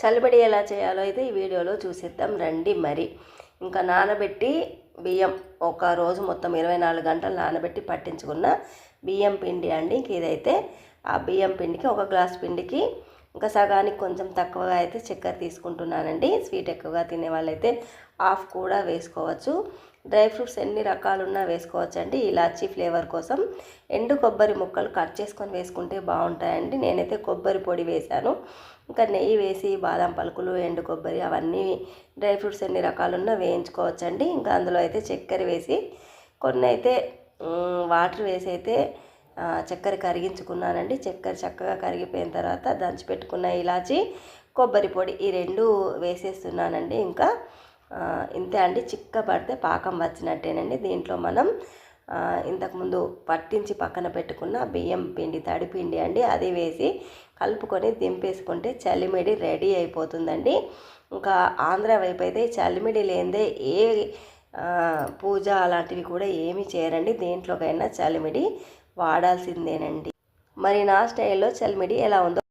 చలిబడి ఎలా చేయాలో అయితే ఈ వీడియోలో చూసిద్దాం. రండి మరి. ఇంకా నానబెట్టి బియ్యం ఒక రోజు మొత్తం ఇరవై నాలుగు గంటలు నానబెట్టి పట్టించుకున్న బియ్యం పిండి అండి. ఇంక ఇదైతే ఆ బియ్యం పిండికి ఒక గ్లాస్ పిండికి ఇంకా సగానికి కొంచెం తక్కువగా అయితే చక్కెర తీసుకుంటున్నానండి. స్వీట్ ఎక్కువగా తినే వాళ్ళైతే హాఫ్ కూడా వేసుకోవచ్చు. డ్రై ఫ్రూట్స్ ఎన్ని రకాలున్నా వేసుకోవచ్చు అండి ఇలాచీ ఫ్లేవర్ కోసం ఎండు కొబ్బరి ముక్కలు కట్ చేసుకొని వేసుకుంటే బాగుంటాయండి. నేనైతే కొబ్బరి పొడి వేశాను. ఇంకా నెయ్యి వేసి బాదం పలుకులు ఎండు కొబ్బరి అవన్నీ డ్రై ఫ్రూట్స్ ఎన్ని రకాలున్నా వేయించుకోవచ్చండి. ఇంకా అందులో అయితే చక్కెర వేసి కొన్ని అయితే వాటర్ వేసి అయితే చక్కెర కరిగించుకున్నానండి. చక్కెర చక్కగా కరిగిపోయిన తర్వాత దంచి పెట్టుకున్న ఇలాచి కొబ్బరి పొడి ఈ రెండు వేసేస్తున్నానండి. ఇంకా ఇంతే అండి. చిక్క పడితే పాకం వచ్చినట్టేనండి. దీంట్లో మనం ఇంతకుముందు పట్టించి పక్కన పెట్టుకున్న బియ్యం పిండి తడి పిండి అండి అది వేసి కలుపుకొని దింపేసుకుంటే చలిమిడి రెడీ అయిపోతుందండి. ఇంకా ఆంధ్ర వైపు అయితే చలిమిడి లేనిదే ఏ పూజ అలాంటివి కూడా ఏమి చేయరండి. దేంట్లోకైనా చలిమిడి వాడాల్సిందేనండి. మరి నా స్టైల్లో చలిమిడి ఎలా ఉందో